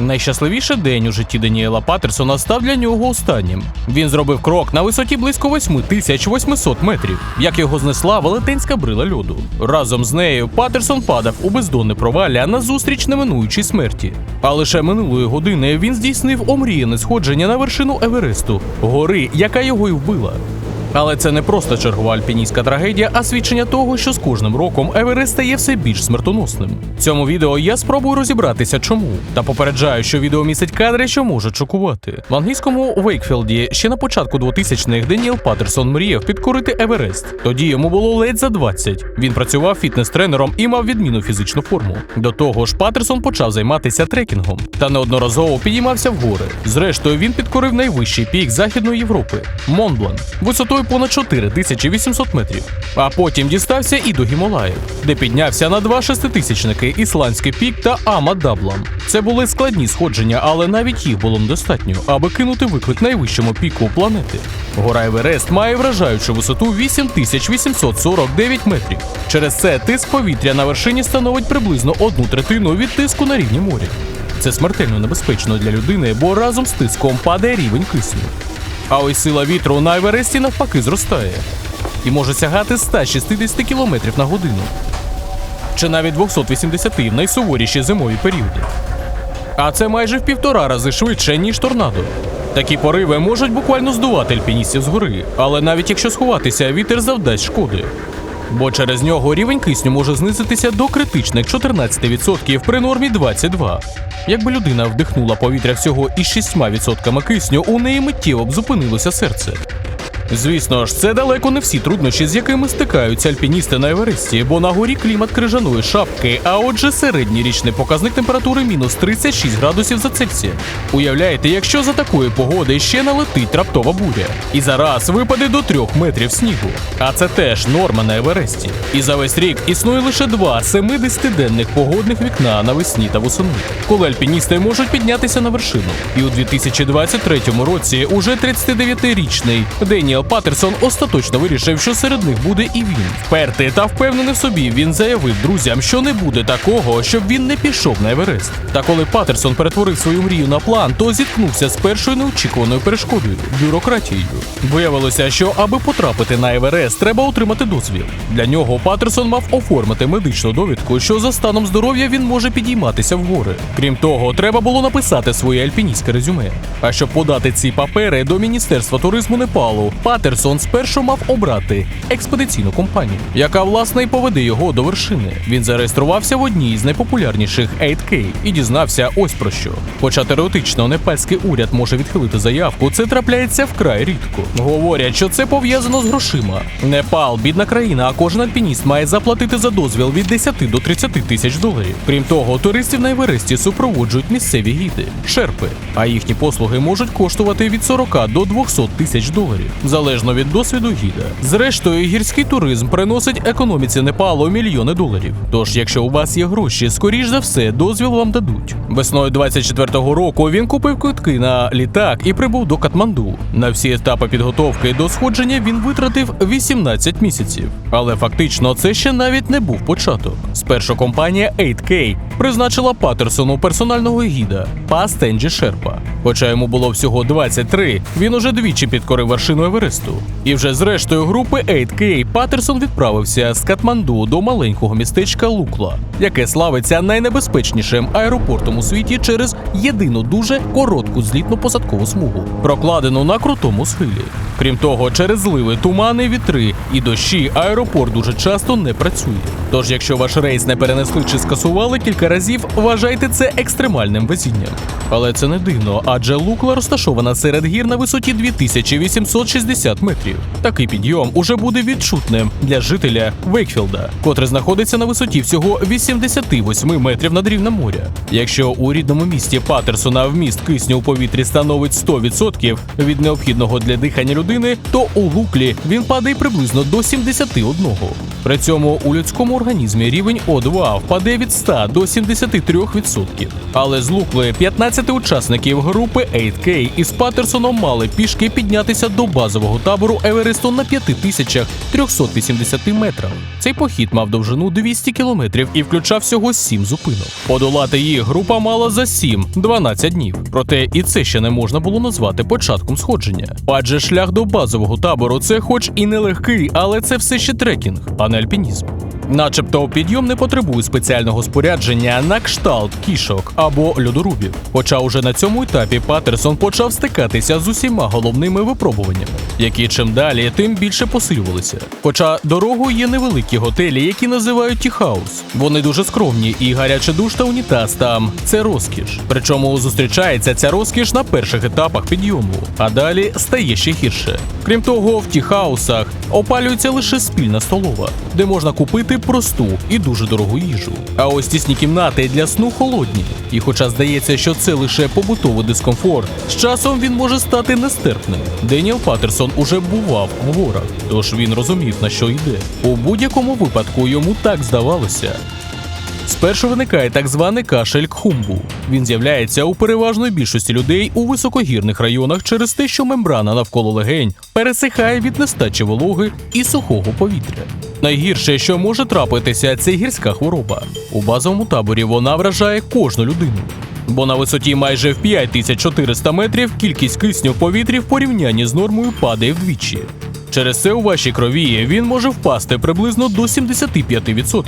Найщасливіший день у житті Даніела Патерсона став для нього останнім. Він зробив крок на висоті близько 8800 метрів, як його знесла велетенська брила льоду. Разом з нею Патерсон падав у бездонне провалля назустріч неминуючій смерті. А лише минулої години він здійснив омріяне сходження на вершину Евересту, гори, яка його й вбила. Але це не просто чергова альпіністська трагедія, а свідчення того, що з кожним роком Еверест стає все більш смертоносним. В цьому відео я спробую розібратися, чому, та попереджаю, що відео містить кадри, що можуть шокувати. В англійському Вейкфілді ще на початку 2000-х Деніел Паттерсон мріяв підкорити Еверест. Тоді йому було ледь за 20. Він працював фітнес-тренером і мав відмінну фізичну форму. До того ж, Паттерсон почав займатися трекінгом та неодноразово підіймався в гори. Зрештою, він підкорив найвищий пік Західної Європи Монблан, висотою понад 4800 метрів. А потім дістався і до Гімалаїв, де піднявся на два шеститисячники Ісландський пік та Ама Даблам. Це були складні сходження, але навіть їх було недостатньо, аби кинути виклик найвищому піку планети. Гора Еверест має вражаючу висоту 8849 метрів. Через це тиск повітря на вершині становить приблизно одну третину від тиску на рівні моря. Це смертельно небезпечно для людини, бо разом з тиском падає рівень кисню. А ось сила вітру на Евересті навпаки зростає і може сягати 160 км на годину, чи навіть 280 в найсуворіші зимові періоди. А це майже в півтора рази швидше, ніж торнадо. Такі пориви можуть буквально здувати альпіністів з гори, але навіть якщо сховатися, вітер завдасть шкоди. Бо через нього рівень кисню може знизитися до критичних 14% при нормі 22. Якби людина вдихнула повітря всього із 6% кисню, у неї миттєво б зупинилося серце. Звісно ж, це далеко не всі труднощі, з якими стикаються альпіністи на Евересті, бо на горі клімат крижаної шапки, а отже, середній річний показник температури мінус 36 градусів за Цельсієм. Уявляєте, якщо за такої погоди ще налетить раптова буря, і зараз випаде до 3 метрів снігу. А це теж норма на Евересті. І за весь рік існує лише два 70-денних погодних вікна навесні та восени, коли альпіністи можуть піднятися на вершину. І у 2023 році уже 39-річний Деніел Паттерсон остаточно вирішив, що серед них буде і він. Впертий та впевнений в собі, він заявив друзям, що не буде такого, щоб він не пішов на Еверест. Та коли Паттерсон перетворив свою мрію на план, то зіткнувся з першою неочікуваною перешкодою бюрократією. Виявилося, що аби потрапити на Еверест, треба отримати дозвіл. Для нього Паттерсон мав оформити медичну довідку, що за станом здоров'я він може підійматися в гори. Крім того, треба було написати своє альпіністське резюме. А щоб подати ці папери до Міністерства туризму Непалу, Паттерсон спершу мав обрати експедиційну компанію, яка власне й поведе його до вершини. Він зареєструвався в одній з найпопулярніших 8K і дізнався ось про що. Хоча теоретично непальський уряд може відхилити заявку, це трапляється вкрай рідко. Говорять, що це пов'язано з грошима. Непал бідна країна, а кожен альпініст має заплатити за дозвіл від 10 до 30 тисяч доларів. Крім того, туристів на Евересті супроводжують місцеві гіди, шерпи, а їхні послуги можуть коштувати від 40 до 200 тисяч доларів, залежно від досвіду гіда. Зрештою, гірський туризм приносить економіці Непалу мільйони доларів. Тож, якщо у вас є гроші, скоріш за все, дозвіл вам дадуть. Весною 24-го року він купив квитки на літак і прибув до Катманду. На всі етапи підготовки до сходження він витратив 18 місяців. Але фактично це ще навіть не був початок. Спершу компанія 8K призначила Паттерсону персонального гіда Па Стенджі Шерпа. Хоча йому було всього 23, він уже двічі підкорив вершину Евересту. І вже зрештою групи 8K Патерсон відправився з Катманду до маленького містечка Лукла, яке славиться найнебезпечнішим аеропортом у світі через єдину дуже коротку злітно-посадкову смугу, прокладену на крутому схилі. Крім того, через зливи, тумани, вітри і дощі аеропорт дуже часто не працює. Тож, якщо ваш рейс не перенесли чи скасували кілька разів, вважайте це екстремальним везінням. Але це не дивно, адже Лукла розташована серед гір на висоті 2860 метрів. Такий підйом уже буде відчутним для жителя Вейкфілда, котрий знаходиться на висоті всього 88 метрів над рівнем моря. Якщо у рідному місті Паттерсона вміст кисню у повітрі становить 100% від необхідного для дихання людини, то у Луклі він падає приблизно до 71. При цьому у людському організмі рівень О2 впаде від 100 до 73%. Але з злукли 15 учасників групи 8K із Паттерсоном мали пішки піднятися до базового табору Евересту на 5380 метрах. Цей похід мав довжину 200 кілометрів і включав всього 7 зупинок. Подолати їх група мала за 7-12 днів. Проте і це ще не можна було назвати початком сходження. Адже шлях до базового табору це хоч і нелегкий, але це все ще трекінг, а не альпінізм. Начебто підйом не потребує спеціального спорядження на кшталт кішок або льодорубів. Хоча уже на цьому етапі Паттерсон почав стикатися з усіма головними випробуваннями, які чим далі, тим більше посилювалися. Хоча дорогою є невеликі готелі, які називають тіхаус. Вони дуже скромні, і гарячий душ та унітаз там це розкіш. Причому зустрічається ця розкіш на перших етапах підйому, а далі стає ще гірше. Крім того, в тіхаусах опалюється лише спільна столова, де можна купити просту і дуже дорогу їжу. А ось тісні кімнати для сну холодні. І хоча здається, що це лише побутовий дискомфорт, з часом він може стати нестерпним. Деніел Паттерсон уже бував в горах, тож він розумів на що йде. У будь-якому випадку йому так здавалося. Спершу виникає так званий кашель кхумбу. Він з'являється у переважної більшості людей у високогірних районах через те, що мембрана навколо легень пересихає від нестачі вологи і сухого повітря. Найгірше, що може трапитися, це гірська хвороба. У базовому таборі вона вражає кожну людину. Бо на висоті майже в 5400 метрів кількість кисню в повітрі в порівнянні з нормою падає вдвічі. Через це у вашій крові він може впасти приблизно до 75%.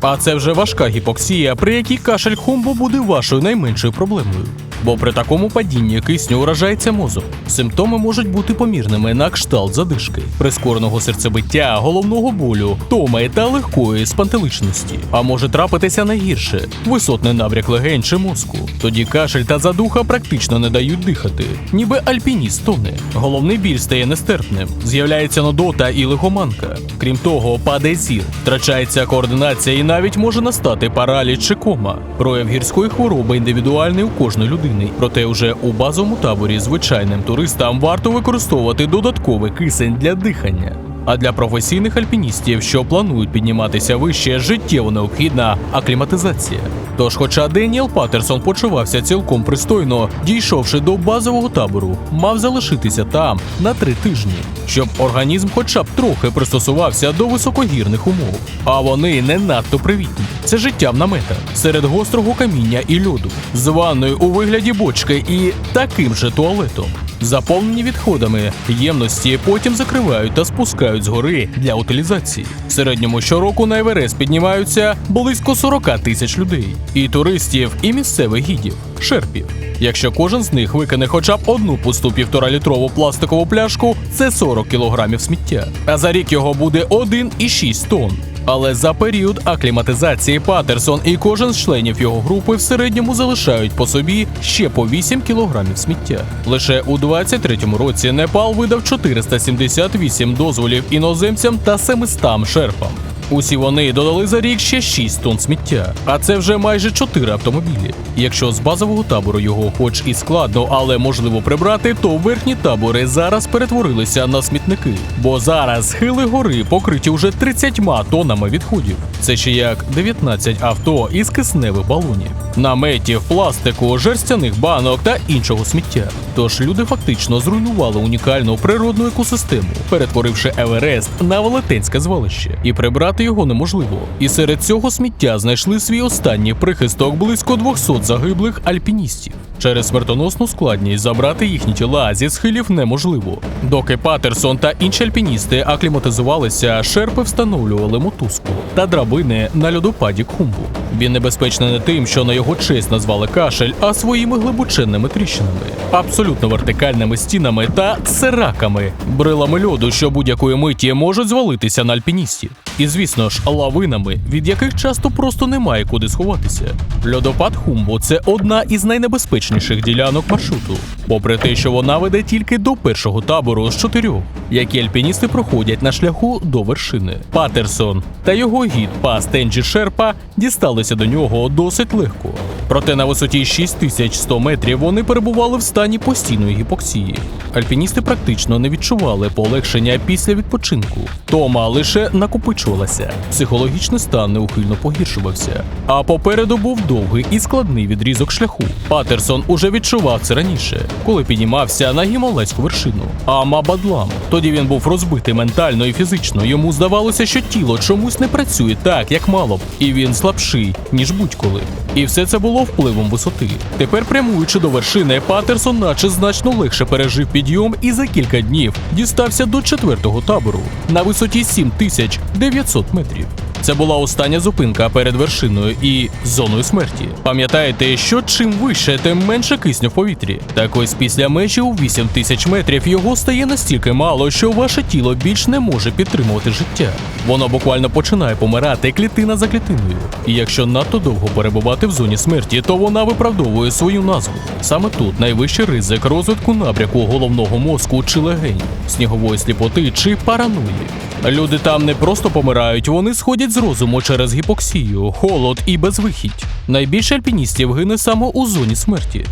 А це вже важка гіпоксія, при якій кашель хумбо буде вашою найменшою проблемою. Бо при такому падінні кисню уражається мозок. Симптоми можуть бути помірними на кшталт задишки, прискореного серцебиття, головного болю, томи та легкої спантеличності. А може трапитися найгірше висотний набряк легень чи мозку. Тоді кашель та задуха практично не дають дихати, ніби альпініст тоне. Головний біль стає нестерпним, з'являється нудота і лихоманка. Крім того, падає зір, втрачається координація і навіть може настати параліч чи кома. Прояв гірської хвороби індивідуальний у кожної людини. Проте уже у базовому таборі звичайним туристам варто використовувати додатковий кисень для дихання. А для професійних альпіністів, що планують підніматися вище, життєво необхідна акліматизація. Тож, хоча Деніел Паттерсон почувався цілком пристойно, дійшовши до базового табору, мав залишитися там на три тижні, щоб організм хоча б трохи пристосувався до високогірних умов. А вони не надто привітні. Це життя в наметах серед гострого каміння і льоду, з ванною у вигляді бочки і таким же туалетом. Заповнені відходами ємності потім закривають та спускають з гори для утилізації. В середньому щороку на Еверест піднімаються близько 40 тисяч людей, і туристів, і місцевих гідів, шерпів. Якщо кожен з них викине хоча б одну пусту півторалітрову пластикову пляшку, це 40 кілограмів сміття. А за рік його буде 1,6 тонн. Але за період акліматизації Патерсон і кожен з членів його групи в середньому залишають по собі ще по 8 кілограмів сміття. Лише у 23-му році Непал видав 478 дозволів іноземцям та 700 шерпам. Усі вони додали за рік ще 6 тонн сміття, а це вже майже 4 автомобілі. Якщо з базового табору його, хоч і складно, але можливо прибрати, то верхні табори зараз перетворилися на смітники. Бо зараз схили гори покриті вже 30 тоннами відходів. Це ще як 19 авто із кисневих балонів, наметів, пластику, жерстяних банок та іншого сміття. Тож люди фактично зруйнували унікальну природну екосистему, перетворивши Еверест на велетенське звалище, і прибрати його неможливо. І серед цього сміття знайшли свій останній прихисток близько 200 загиблих альпіністів. Через смертоносну складність забрати їхні тіла зі схилів неможливо. Доки Паттерсон та інші альпіністи акліматизувалися, шерпи встановлювали мотузку та драбини на льодопаді Кхумбу. Він небезпечний не тим, що на його честь назвали кашель, а своїми глибоченними тріщинами, абсолютно вертикальними стінами та сераками, брилами льоду, що будь-якої миті можуть звалитися на альпіністів. І звісно ж, лавинами, від яких часто просто немає куди сховатися. Льодопад Хумбо це одна із найнебезпечніших ділянок маршруту, попри те, що вона веде тільки до першого табору з чотирьох, які альпіністи проходять на шляху до вершини. Паттерсон та його гід Па Стенджі Шерпа дісталися до нього досить легко. Проте на висоті 6100 метрів вони перебували в стані постійної гіпоксії. Альпіністи практично не відчували полегшення після відпочинку. Тома лише накопичувалася. Психологічний стан неухильно погіршувався. А попереду був довгий і складний відрізок шляху. Патерсон уже відчував це раніше, коли піднімався на гімалайську вершину. А Мабадлам. Тоді він був розбитий ментально і фізично. Йому здавалося, що тіло чомусь не працює так, як мало б, і він слабший, ніж будь-коли. І все це було впливом висоти. Тепер, прямуючи до вершини, Патерсон, наче значно легше пережив підйом і за кілька днів дістався до четвертого табору на висоті 7900 метрів. Це була остання зупинка перед вершиною і зоною смерті. Пам'ятаєте, що чим вище, тим менше кисню в повітрі. Так ось після межі у 8 тисяч метрів його стає настільки мало, що ваше тіло більш не може підтримувати життя. Воно буквально починає помирати клітина за клітиною. І якщо надто довго перебувати в зоні смерті, то вона виправдовує свою назву. Саме тут найвищий ризик розвитку набряку головного мозку чи легень, снігової сліпоти чи параної. Люди там не просто помирають, вони сходять з розуму через гіпоксію, холод і безвихідь. Найбільше альпіністів гине саме у зоні смерті.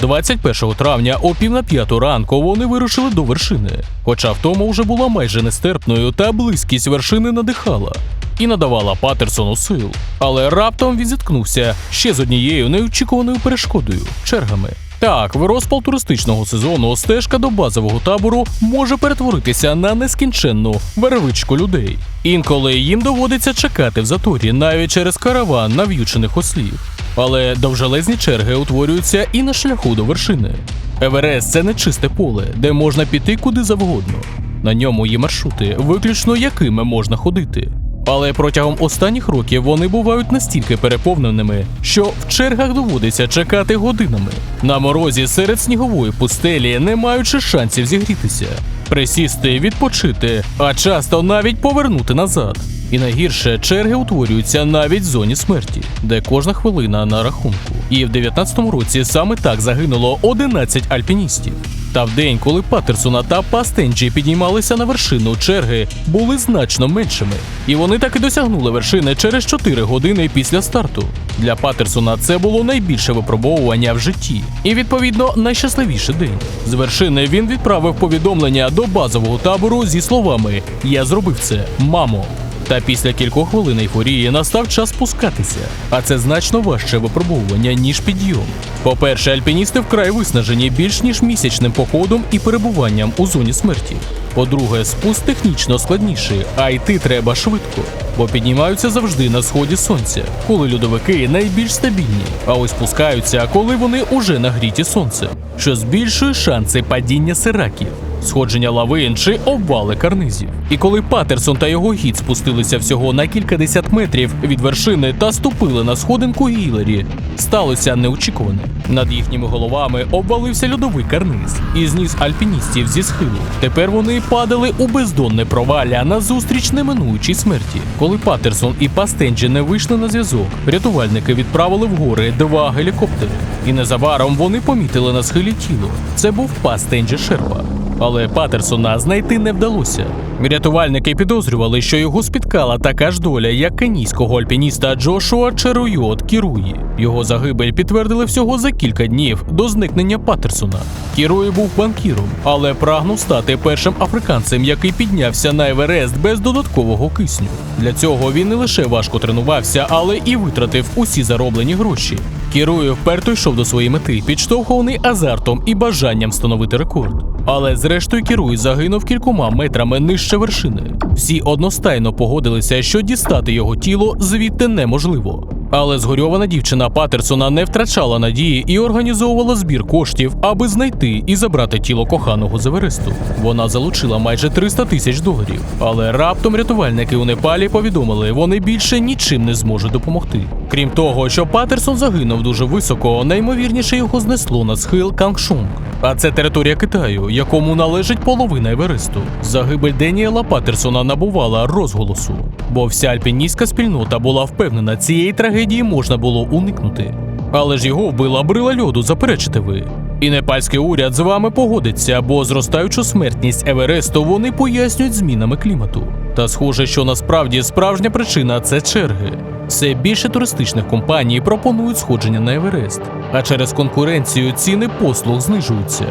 21 травня о пів на п'яту ранку вони вирушили до вершини, хоча втома вже була майже нестерпною, та близькість вершини надихала і надавала Патерсону сил. Але раптом він зіткнувся ще з однією неочікуваною перешкодою чергами. Так, в розпал туристичного сезону стежка до базового табору може перетворитися на нескінченну вервичку людей. Інколи їм доводиться чекати в заторі навіть через караван нав'ючених ослів. Але довжелезні черги утворюються і на шляху до вершини. Еверест це не чисте поле, де можна піти куди завгодно. На ньому є маршрути, виключно якими можна ходити. Але протягом останніх років вони бувають настільки переповненими, що в чергах доводиться чекати годинами. На морозі серед снігової пустелі, не маючи шансів зігрітися, присісти, відпочити, а часто навіть повернути назад. І найгірше черги утворюються навіть в зоні смерті, де кожна хвилина на рахунку. І в 19-му році саме так загинуло 11 альпіністів. Та в день, коли Патерсона та Пастенджі піднімалися на вершину, черги були значно меншими. І вони так і досягнули вершини через 4 години після старту. Для Патерсона це було найбільше випробовування в житті, і відповідно найщасливіший день. З вершини він відправив повідомлення до базового табору зі словами: Я зробив це, мамо. Та після кількох хвилин ейфорії настав час спускатися, а це значно важче випробовування, ніж підйом. По-перше, альпіністи вкрай виснажені більш ніж місячним походом і перебуванням у зоні смерті. По-друге, спуск технічно складніший, а йти треба швидко, бо піднімаються завжди на сході сонця, коли льодовики найбільш стабільні, а ось спускаються, коли вони уже нагріті сонцем, що збільшує шанси падіння сираків сходження лавин чи обвали карнизів. І коли Патерсон та його гід спустилися всього на кількадесят метрів від вершини та ступили на сходинку Гілері, сталося неочікуване. Над їхніми головами обвалився льодовий карниз і зніс альпіністів зі схилу. Тепер вони падали у бездонне провалля назустріч неминуючій смерті. Коли Патерсон і Пастенджі не вийшли на зв'язок, рятувальники відправили в гори два гелікоптери. І незабаром вони помітили на схилі тіло. Це був Пастенджі Шерпа але Патерсона знайти не вдалося. Рятувальники підозрювали, що його спіткала така ж доля, як кенійського альпініста Джошуа Черуйот Кіруї. Його загибель підтвердили всього за кілька днів до зникнення Патерсона. Кіруї був банкіром, але прагнув стати першим африканцем, який піднявся на Еверест без додаткового кисню. Для цього він не лише важко тренувався, але і витратив усі зароблені гроші. Кірує вперто йшов до своєї мети, підштовхований азартом і бажанням встановити рекорд. Але зрештою Кіруй загинув кількома метрами нижче вершини. Всі одностайно погодилися, що дістати його тіло звідти неможливо. Але згорьована дівчина Патерсона не втрачала надії і організовувала збір коштів, аби знайти і забрати тіло коханого з Евересту. Вона залучила майже 300 тисяч доларів. Але раптом рятувальники у Непалі повідомили, вони більше нічим не зможуть допомогти. Крім того, що Патерсон загинув дуже високо, наймовірніше його знесло на схил Кангшунг. А це територія Китаю, якому належить половина Евересту. Загибель Деніела Патерсона набувала розголосу, бо вся альпіністська спільнота була впевнена, цієї трагедії можна було уникнути. Але ж його вбила брила льоду, заперечите ви. І непальський уряд з вами погодиться, бо зростаючу смертність Евересту вони пояснюють змінами клімату. Та схоже, що насправді справжня причина це черги. Все більше туристичних компаній пропонують сходження на Еверест, а через конкуренцію ціни послуг знижуються.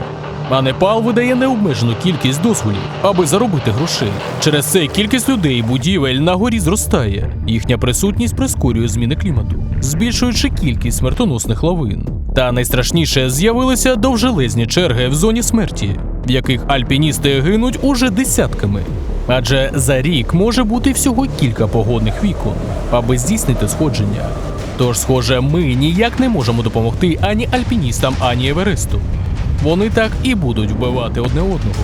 А Непал видає необмежену кількість дозволів, аби заробити грошей. Через це кількість людей і будівель на горі зростає. Їхня присутність прискорює зміни клімату, збільшуючи кількість смертоносних лавин. Та найстрашніше з'явилися довжелезні черги в зоні смерті, в яких альпіністи гинуть уже десятками. Адже за рік може бути всього кілька погодних вікон, аби здійснити сходження. Тож, схоже, ми ніяк не можемо допомогти ані альпіністам, ані Евересту. Вони так і будуть вбивати одне одного.